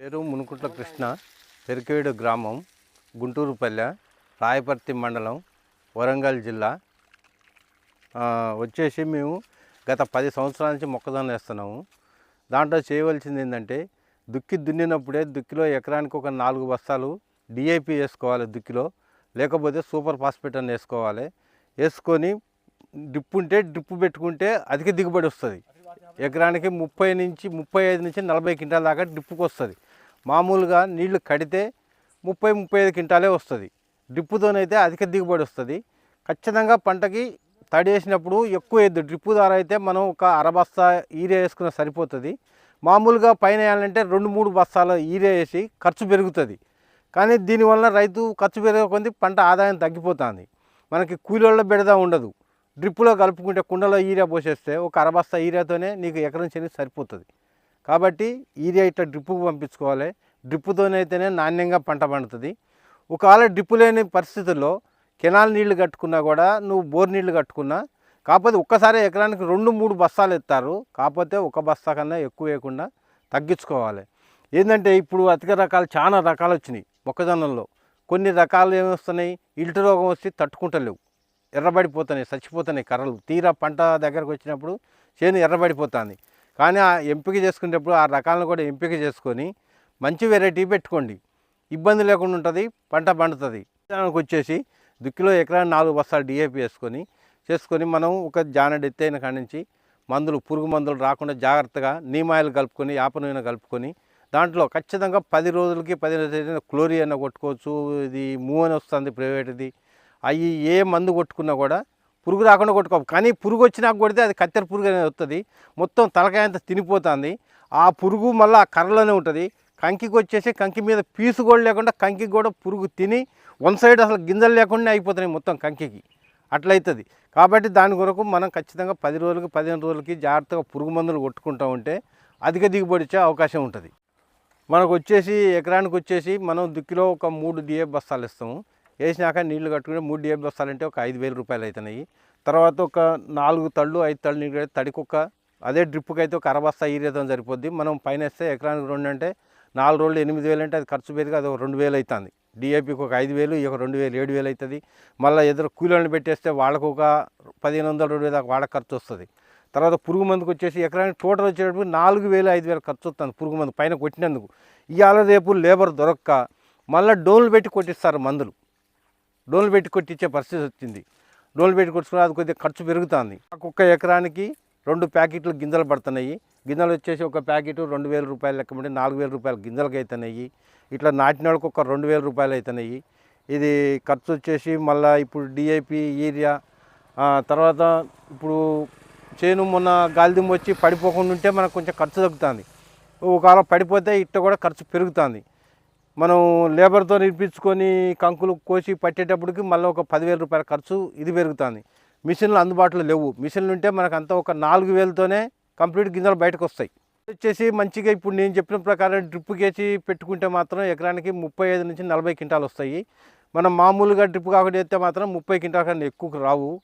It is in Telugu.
పేరు మునుకుంట్ల కృష్ణ పెరికేడు గ్రామం గుంటూరుపల్లె రాయపర్తి మండలం వరంగల్ జిల్లా. వచ్చేసి మేము గత పది సంవత్సరాల నుంచి మొక్కజొన్న వేస్తున్నాము. దాంట్లో చేయవలసింది ఏంటంటే దుక్కి దున్నినప్పుడే దుక్కిలో ఎకరానికి ఒక నాలుగు బస్తాలు డిఐపి వేసుకోవాలి దుక్కిలో. లేకపోతే సూపర్ ఫాస్ఫేట్ అని వేసుకోవాలి. వేసుకొని డ్రిప్ ఉంటే డ్రిప్ పెట్టుకుంటే అధిక దిగుబడి వస్తుంది. ఎకరానికి ముప్పై నుంచి ముప్పై ఐదు నుంచి నలభై క్వింటాల దాకా డ్రిప్పుకి వస్తుంది మామూలుగా నీళ్ళు కడితే ముప్పై ముప్పై ఐదు క్వింటాలే వస్తుంది. డ్రిప్పుతోనైతే అధిక దిగుబడి వస్తుంది. ఖచ్చితంగా పంటకి తడి వేసినప్పుడు ఎక్కువ వేయద్దు డ్రిప్పు ద్వారా అయితే మనం ఒక అర బస్తా ఈరియా వేసుకున్న సరిపోతుంది. మామూలుగా పైన వేయాలంటే రెండు మూడు బస్తాల ఈరియా వేసి ఖర్చు పెరుగుతుంది. కానీ దీనివల్ల రైతు ఖర్చు పెరిగే పంట ఆదాయం తగ్గిపోతుంది. మనకి కూలీళ్ళ బిడదా ఉండదు. డ్రిప్పులో కలుపుకుంటే కుండలో ఈరియా పోసేస్తే ఒక అరబస్తా ఈరియాతోనే నీకు ఎకరం చెని సరిపోతుంది. కాబట్టి ఈరియా ఇట్లా డ్రిప్పుకు పంపించుకోవాలి. డ్రిప్పుతోనైతేనే నాణ్యంగా పంట పండుతుంది. ఒకవేళ డ్రిప్పు లేని పరిస్థితుల్లో కెనాల్ నీళ్ళు కట్టుకున్నా కూడా నువ్వు బోర్ నీళ్ళు కట్టుకున్నా కాకపోతే ఒక్కసారి ఎకరానికి రెండు మూడు బస్తాలు ఎత్తారు. కాకపోతే ఒక బస్తా కన్నా ఎక్కువ వేయకుండా తగ్గించుకోవాలి. ఏంటంటే ఇప్పుడు అధిక రకాలు చాలా రకాలు వచ్చినాయి మొక్కజొన్నల్లో. కొన్ని రకాలు ఏమొస్తున్నాయి? ఇల్టు రోగం వచ్చి తట్టుకుంటలేవు. ఎర్రబడిపోతున్నాయి చచ్చిపోతున్నాయి కర్రలు. తీరా పంట దగ్గరకు వచ్చినప్పుడు చేను ఎర్రబడిపోతుంది. కానీ ఆ ఎంపిక చేసుకునేటప్పుడు ఆ రకాలను కూడా ఎంపిక చేసుకొని మంచి వెరైటీ పెట్టుకోండి. ఇబ్బంది లేకుండా ఉంటుంది పంట పండుతుంది. దానికి వచ్చేసి దుక్కిలో ఎకరా నాలుగు బస్తాలు డిఏపి వేసుకొని చేసుకొని మనం ఒక జానెడ్ ఎత్తైన కాడి నుంచి మందులు పురుగు మందులు రాకుండా జాగ్రత్తగా నీమాయిలు కలుపుకొని యాప నూనె కలుపుకొని దాంట్లో ఖచ్చితంగా పది రోజులకి పది రోజులకి క్లోరీ అన్న కొట్టుకోవచ్చు ఇది మూవ్ అని వస్తుంది ప్రైవేట్ది. అవి ఏ మందు కొట్టుకున్నా కూడా పురుగు రాకుండా కొట్టుకో కానీ పురుగు వచ్చినాక కొడితే అది కత్తెర పురుగు అనేది వస్తుంది మొత్తం తలకాయ అంతా తినిపోతుంది. ఆ పురుగు మళ్ళీ ఆ కర్రలోనే ఉంటుంది. కంకికి వచ్చేసి కంకి మీద పీసు కూడా లేకుండా కంకి కూడా పురుగు తిని వన్ సైడ్ అసలు గింజలు లేకుండా అయిపోతున్నాయి మొత్తం కంకికి. అట్లయితుంది. కాబట్టి దాని కొరకు మనం ఖచ్చితంగా పది రోజులకి పదిహేను రోజులకి జాగ్రత్తగా పురుగు మందులు కొట్టుకుంటూ ఉంటే అధిక దిగుబడి వచ్చే అవకాశం ఉంటుంది. మనకు వచ్చేసి ఎకరానికి వచ్చేసి మనం దుక్కిలో ఒక మూడు డిఏ బస్తాలు ఇస్తాము. వేసినాక నీళ్ళు కట్టుకుని మూడు డిఏ వస్తాలంటే ఒక ఐదు వేల రూపాయలు అవుతున్నాయి తర్వాత ఒక నాలుగు తళ్ళు ఐదు తళ్ళు నీళ్ళు తడి తడికొక్క అదే డ్రిప్కి అయితే ఒక అరబస్తా ఈరేతం సరిపోద్ది. మనం పైన వేస్తే ఎకరానికి రెండు అంటే నాలుగు రోజులు ఎనిమిది వేలు అంటే అది ఖర్చు పెరిగి అది ఒక రెండు వేలు అవుతుంది డిఏపికి ఒక ఐదు వేలు ఈ ఒక రెండు వేలు ఏడు వేలు అవుతుంది మళ్ళీ ఎదురు కూలీలను పెట్టేస్తే వాళ్ళకు ఒక పదిహేను వందల రెండు వేలు దాకా వాళ్ళకి ఖర్చు వస్తుంది. తర్వాత పురుగు మందుకు వచ్చేసి ఎకరానికి టోటల్ వచ్చేటప్పుడు నాలుగు వేలు ఐదు వేలు ఖర్చు వస్తుంది పురుగు మందు పైన కొట్టినందుకు. ఇవాళ రేపు లేబర్ దొరక్క మళ్ళీ డోన్లు పెట్టి కొట్టిస్తారు మందులు. డోన్లు పెట్టి కొట్టించే పరిస్థితి వచ్చింది. డోన్లు పెట్టి కొట్టుకుని అది కొద్దిగా ఖర్చు పెరుగుతుంది. ఒక్క ఎకరానికి రెండు ప్యాకెట్లు గింజలు పడుతున్నాయి. గింజలు వచ్చేసి ఒక ప్యాకెట్ రెండు వేల రూపాయలు లెక్క ఉంటే నాలుగు వేల రూపాయలు గింజలకు అవుతున్నాయి ఇట్లా నాటిన వాళ్ళకి ఒక రెండు వేల రూపాయలు అవుతున్నాయి ఇది ఖర్చు వచ్చేసి మళ్ళీ ఇప్పుడు డిఐపి యూరియా తర్వాత ఇప్పుడు చేను మొన్న గాలిదుమ్మ వచ్చి పడిపోకుండా ఉంటే మనకు కొంచెం ఖర్చు తగ్గుతుంది. ఒకవేళ పడిపోతే ఇట్ట కూడా ఖర్చు పెరుగుతుంది. మనం లేబర్తో నిర్పించుకొని కంకులు కోసి పట్టేటప్పటికి మళ్ళీ ఒక పదివేల రూపాయల ఖర్చు ఇది పెరుగుతుంది. మిషన్లు అందుబాటులో లేవు. మిషన్లు ఉంటే మనకు అంతా ఒక నాలుగు వేలతోనే కంప్లీట్ గింజలు బయటకు వస్తాయి వచ్చేసి మంచిగా ఇప్పుడు నేను చెప్పిన ప్రకారం డ్రిప్ పెట్టుకుంటే మాత్రం ఎకరానికి ముప్పై ఐదు నుంచి నలభై క్వింటాలు వస్తాయి మనం మామూలుగా డ్రిప్ కాకుండా అయితే మాత్రం ముప్పై క్వింటాల కన్నా ఎక్కువ రావు.